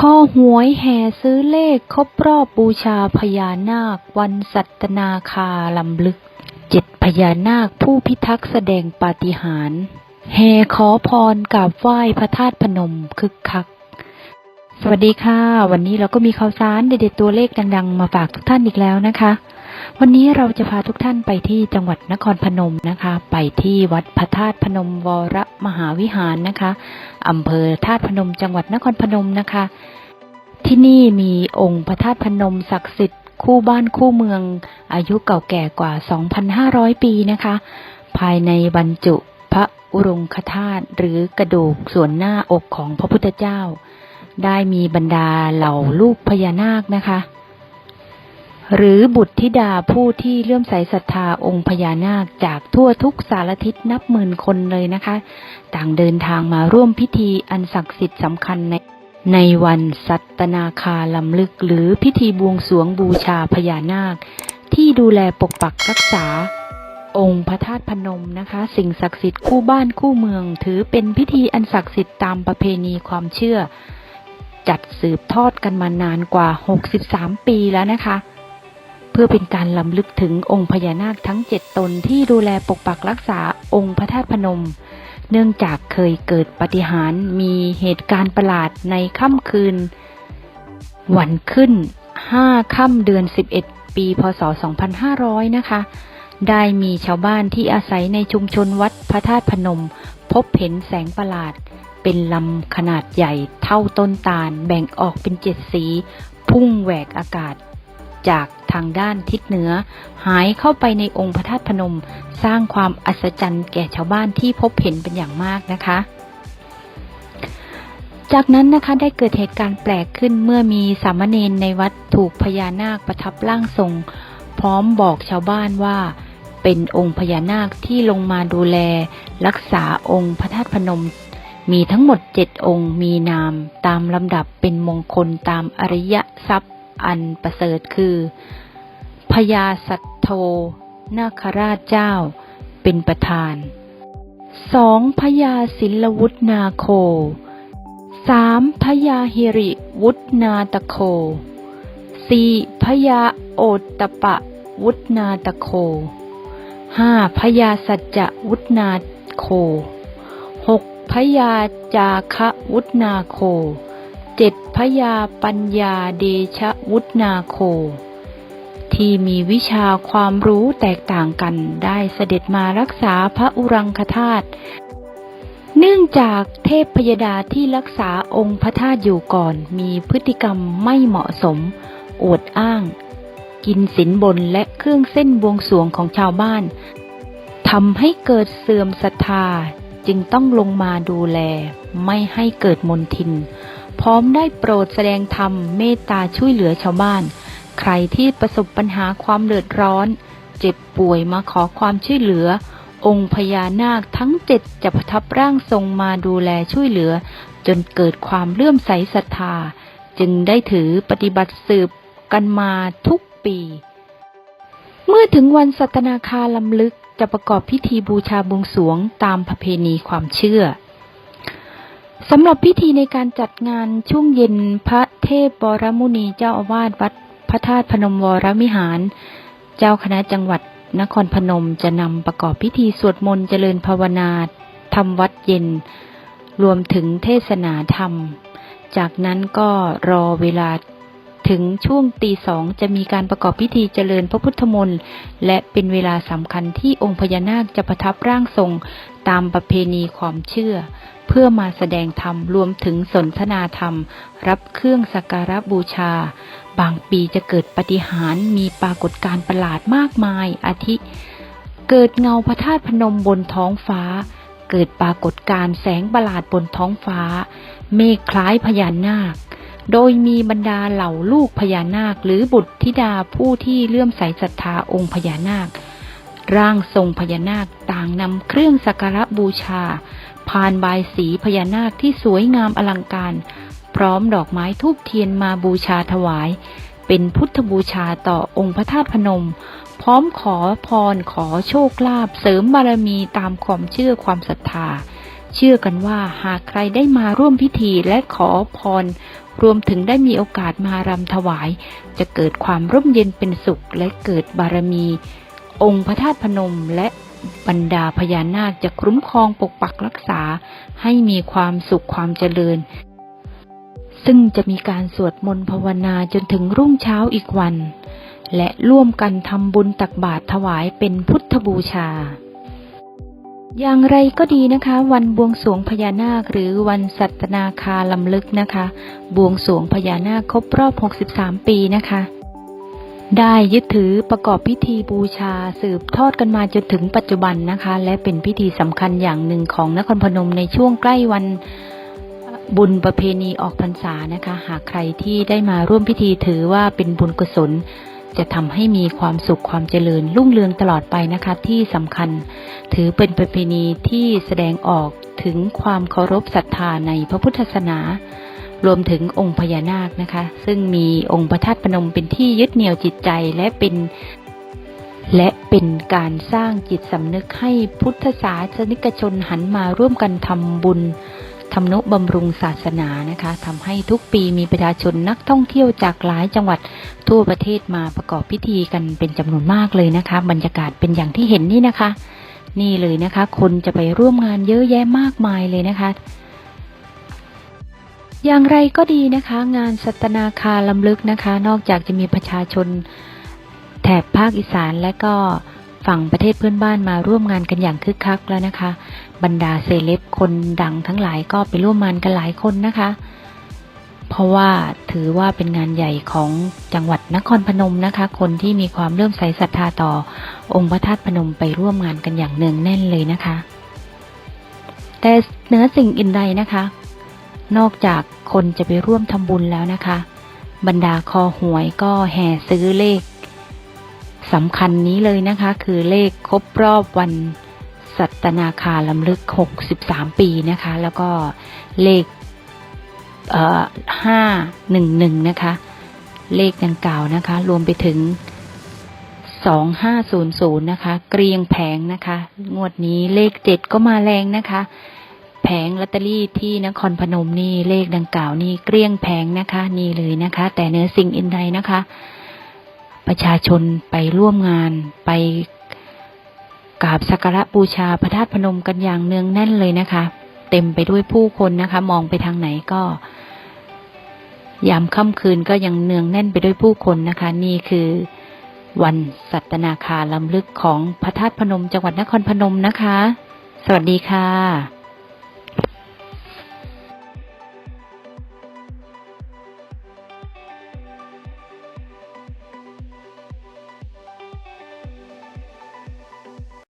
ข้อหวยแห่ซื้อเลขครบรอบบูชาพญานาค วันสัตนาคาลำลึก เจ็ดพญานาคผู้พิทักษ์แสดงปาฏิหาริย์แห่ขอพรกราบไหว้พระธาตุพนมคึกคัก สวัสดีค่ะ วันนี้เราก็มีข่าวสารเด็ดๆตัวเลขดัง ๆ มาฝากทุกท่านอีกแล้วนะคะ วันนี้เราจะพาทุกท่านไปที่จังหวัดนครพนมนะคะ ไปที่วัดพระธาตุพนมวรมหาวิหารนะคะอำเภอธาตุพนมจังหวัดนครพนมนะคะ ที่นี่มีองค์พระธาตุพนมศักดิ์สิทธิ์คู่บ้านคู่เมือง อายุเก่าแก่กว่า 2,500 ปีนะคะ ภายในบรรจุพระอุรงคธาตุหรือกระดูกส่วนหน้าอกของพระพุทธเจ้า ได้มีบรรดาเหล่าลูกพญานาคนะคะ หรือบุตรธิดาผู้ที่เลื่อมใสศรัทธาองค์พญานาคจากทั่วทุกสารทิศนับหมื่นคนเลยนะคะ ต่างเดินทางมาร่วมพิธีอันศักดิ์สิทธิ์สำคัญในในวันสัตนาคาลำลึกหรือพิธีบวงสรวงบูชาพญานาค ที่ดูแลปกปักรักษา องค์พระธาตุพนมนะคะ สิ่งศักดิ์สิทธิ์คู่บ้านคู่เมือง ถือเป็นพิธีอันศักดิ์สิทธิ์ตามประเพณีความเชื่อ จัดสืบทอดกันมานานกว่า 63 ปีแล้วนะคะ เพื่อเป็นการลำลึกถึงองค์พญานาคทั้งเจ็ดตนที่ดูแลปกปักรักษาองค์พระธาตุพนม เนื่องจากเคยเกิดปฏิหารมีเหตุการณ์ประหลาดในค่ำคืน วันขึ้น5ค่ำเดือน 11 ปี พศ 2500 นะคะ ได้มีชาวบ้านที่อาศัยในชุมชนวัดพระธาตุพนม พบเห็นแสงประหลาด เป็นลำขนาดใหญ่เท่าต้นตาล แบ่งออกเป็นเจ็ดสี พุ่งแหวกอากาศ จากทางด้านทิศเหนือ หายเข้าไปในองค์พระธาตุพนม สร้างความอัศจรรย์แก่ชาวบ้านที่พบเห็นเป็นอย่างมากนะคะ จากนั้นนะคะได้เกิดเหตุการณ์แปลกขึ้นเมื่อมีสามเณรในวัดถูกพญานาคประทับร่างทรง พร้อมบอกชาวบ้านว่าเป็นองค์พญานาคที่ลงมาดูแล รักษาองค์พระธาตุพนม มีทั้งหมดเจ็ดองค์มีนาม ตามลำดับเป็นมงคลตามอริยทรัพย์ อันประเสริฐคือพญาสัตโธนาคราชเจ้าเป็นประธานสองพญาศิลวุฒนาโคสามพญาหิริวุฒนาตะโคสี่พญาโอตตะปะวุฒนาตะโคห้าพญาสัจจะวุฒนาโคหกพญาจาคะวุฒนาโค เจ็ดพญาปัญญาเดชะวุฒนาโค ที่มีวิชาความรู้แตกต่างกันได้เสด็จมารักษาพระอุรังคธาตุเนื่องจากเทพพยดาที่รักษาองค์พระธาตุอยู่ก่อนมีพฤติกรรมไม่เหมาะสม อวดอ้าง กินสินบนและเครื่องเส้นบวงสวงของชาวบ้านทำให้เกิดเสื่อมศรัทธาจึงต้องลงมาดูแล ไม่ให้เกิดมนทิน พร้อมได้โปรดแสดงธรรมเมตตาช่วยเหลือชาวบ้าน ใครที่ประสบปัญหาความเดือดร้อน เจ็บป่วยมาขอความช่วยเหลือ องค์พญานาคทั้งเจ็ดจะประทับร่างทรงมาดูแลช่วยเหลือ จนเกิดความเลื่อมใสศรัทธา จึงได้ถือปฏิบัติสืบกันมาทุกปี เมื่อถึงวันสัตนาคาลำลึกจะประกอบพิธีบูชาบวงสวงตามประเพณีความเชื่อ สำหรับพิธีในการจัดงานช่วงเย็นพระเทพบรมุนีเจ้าอาวาสวัดพระธาตุพนมวรมิหาร เจ้าคณะจังหวัดนครพนมจะนำประกอบพิธีสวดมนต์เจริญภาวนาทำวัดเย็น รวมถึงเทศนาธรรม จากนั้นก็รอเวลา ถึงช่วงตีสองจะมีการประกอบพิธีเจริญพระพุทธมนต์ และเป็นเวลาสำคัญที่องค์พญานาคจะประทับร่างทรง ตามประเพณีความเชื่อ เพื่อมาแสดงธรรมรวมถึงสนทนาธรรม รับเครื่องสักการะบูชา บางปีจะเกิดปฏิหารมีปรากฏการณ์ประหลาดมากมายอาทิ เกิดเงาพระธาตุพนมบนท้องฟ้าเกิดปรากฏการแสงประหลาดบนท้องฟ้า เมฆคล้ายพญานาค โดยมีบรรดาเหล่าลูกพญานาค หรือบุตรธิดาผู้ที่เลื่อมใสศรัทธาองค์พญานาค ร่างทรงพญานาคต่างนำเครื่องสักการะบูชาพานบายสีพญานาคที่สวยงามอลังการ พร้อมดอกไม้ทูบเทียนมาบูชาถวาย เป็นพุทธบูชาต่อองค์พระธาตุพนม พร้อมขอพรขอโชคลาภเสริมบารมีตามความเชื่อความศรัทธา เชื่อกันว่าหากใครได้มาร่วมพิธีและขอพร รวมถึงได้มีโอกาสมารำถวาย จะเกิดความร่มเย็นเป็นสุขและเกิดบารมี องค์พระธาตุพนมและบรรดาพญานาคจะคุ้มครองปกปักรักษา ให้มีความสุขความเจริญ ซึ่งจะมีการสวดมนต์ภาวนาจนถึงรุ่งเช้าอีกวัน และร่วมกันทำบุญตักบาตรถวายเป็นพุทธบูชา อย่างไรก็ดีนะคะ วันบวงสวงพญานาค หรือวันสัตนาคาลำลึกนะคะ บวงสวงพญานาคครบรอบ 63 ปีนะคะ ได้ยึดถือประกอบพิธีบูชาสืบทอดกันมาจนถึงปัจจุบันนะคะ และเป็นพิธีสำคัญอย่างหนึ่งของนครพนมในช่วงใกล้วันบุญประเพณีออกพรรษานะคะ หากใครที่ได้มาร่วมพิธีถือว่าเป็นบุญกุศล จะทำให้มีความสุขความเจริญรุ่งเรืองตลอดไปนะคะ ที่สำคัญ ถือเป็นประเพณีที่แสดงออกถึงความเคารพศรัทธาในพระพุทธศาสนารวมถึงองค์พญานาคนะคะ ซึ่งมีองค์พระธาตุพนมเป็นที่ยึดเหนี่ยวจิตใจและเป็นและเป็นการสร้างจิตสำนึกให้พุทธศาสนิกชนหันมาร่วมกันทำบุญทำนุบำรุงศาสนานะคะทำให้ทุกปีมีประชาชนนักท่องเที่ยวจากหลายจังหวัด ทั่วประเทศมาประกอบพิธีกันเป็นจำนวนมากเลยนะคะ บรรยากาศเป็นอย่างที่เห็นนี่นะคะ นี่เลยนะคะ คนจะไปร่วมงานเยอะแยะมากมายเลยนะคะ อย่างไรก็ดีนะคะ งานสัตนาคาลำลึกนะคะ นอกจากจะมีประชาชนแถบภาคอีสานและก็ฝั่งประเทศเพื่อนบ้านมาร่วมงานกันอย่างคึกคักแล้วนะคะ บรรดาเซเลบคนดังทั้งหลายก็ไปร่วมงานกันหลายคนนะคะ เพราะว่าถือว่าเป็นงานใหญ่ของจังหวัดนครพนมนะคะ คนที่มีความเลื่มใสศรัทธาต่อองค์พระธาตุพนมไปร่วมงานกันอย่างเนืองแน่นเลยนะคะ แต่เหนือสิ่งอื่นใดนะคะ นอกจากคนจะไปร่วมทำบุญแล้วนะคะ บรรดาคอหวยก็แห่ซื้อเลขสำคัญนี้เลยนะคะ คือเลขครบรอบวันสัตนาคาลำลึก 63 ปีนะคะ แล้วก็เลข เอ่อ511นะคะ เลขดังกล่าวนะคะ รวมไปถึง2500นย์ศูนย์นะคะ เกรียงแผงนะคะ งวดนี้เลข7ก็มาแรงนะคะ แผงลอตเตอรี่ที่นครพนมนี่เลขดังกล่าวนี่เกลี้ยงแผงนะคะ นี่เลยนะคะ แต่เนื้อสิ่งอื่นใดนะคะ ประชาชนไปร่วมงานไปกราบสักการะบูชาพระธาตุพนมกันอย่างเนืองแน่นเลยนะคะ เต็มไปด้วยผู้คนนะคะ มองไปทางไหนก็ ยามค่ำคืนก็ยังเนืองแน่นไปด้วยผู้คนนะคะ นี่คือ วันสัตนาคาลำลึกของพระธาตุพนมจังหวัดนครพนมนะคะ สวัสดีค่ะ